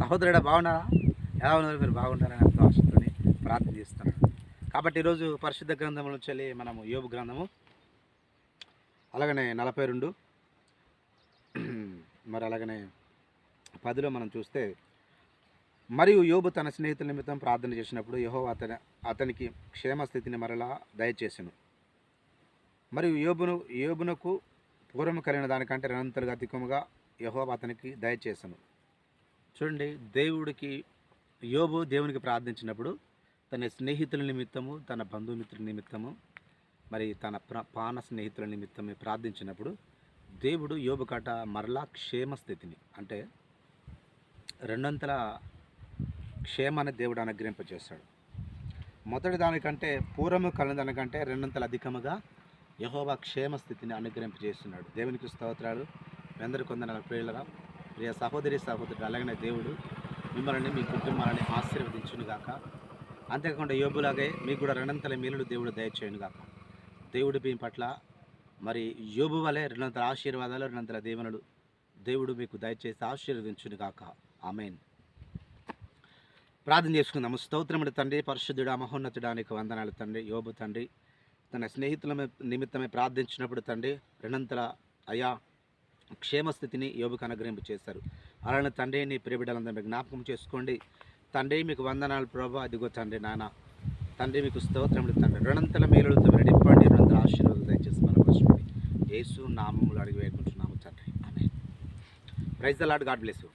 సహోదరుడా బాగున్నారా? ఎలా ఉన్నారు? మీరు బాగుంటారని ఎంతో ఆశతో ప్రార్థన చేస్తున్నాను కాబట్టి ఈరోజు పరిశుద్ధ గ్రంథం నుంచి వెళ్ళి మనము యోగు గ్రంథము. అలాగనే నలభై రెండు. మరి అలాగనే పదిలో మనం చూస్తే మరియు యోబు తన స్నేహితుల నిమిత్తం ప్రార్థన చేసినప్పుడు యహో అతని అతనికి క్షేమస్థితిని మరలా దయచేసెను. మరియు యోబును యోబునకు పూర్వం కలిగిన దానికంటే రెండంతలుగా అధికముగా యహో అతనికి దయచేసను. చూడండి దేవుడికి యోబు దేవునికి ప్రార్థించినప్పుడు తన స్నేహితుల నిమిత్తము తన బంధుమిత్రుల నిమిత్తము మరి తన పాన స్నేహితుల నిమిత్తమే ప్రార్థించినప్పుడు దేవుడు యోబు కట మరలా క్షేమ స్థితిని అంటే రెండంతల క్షేమాన్ని దేవుడు అనుగ్రహింపజేస్తాడు మొదటి దానికంటే పూర్వము కలిగిన దానికంటే రెండంతల అధికముగా యహోవా క్షేమ స్థితిని అనుగ్రహింపజేస్తున్నాడు దేవునికి స్తోత్రాలు. మీ కొందరు ప్రియులరా ప్రియ సహోదరి సహోదరుడు అలాగనే దేవుడు మిమ్మల్ని మీ కుటుంబాలని ఆశీర్వదించును గాక అంతేకాకుండా యోబులాగే మీకు కూడా రెండంతల మేలుడు దేవుడు దయచేయను గాక దేవుడు మీ పట్ల మరి యోబు వలె రెండంతల ఆశీర్వాదాలు రెండంతల దీవెనలు దేవుడు మీకు దయచేసి ఆశీర్వదించును గాక ఆమెన్. ప్రార్థన చేసుకుందాము. స్తోత్రముడు తండ్రి పరిశుద్ధుడా మహోన్నతుడానికి వందనాలు తండ్రి యోబు తండ్రి. తన స్నేహితుల నిమిత్తమే ప్రార్థించినప్పుడు తండ్రి రెండంతల అయా క్షేమస్థితిని యోబుకు అనుగ్రహింపు చేశారు అలానే తండ్రి నీ ప్రియబిడ్డలందరూ జ్ఞాపకం చేసుకోండి. తండ్రి మీకు వందనాలు ప్రభా. అదిగో తండ్రి నాన్న. తండ్రి మీకు స్తోత్రములు తండ్రి. రెండంతల మేలులతో మీరు నింపండి. రెండంతల ఆశీర్వాదం దయచేసి మన యేసు నామములు అడిగి వేయకుంటున్నాము తండ్రి. ఆమె praise the Lord God bless you.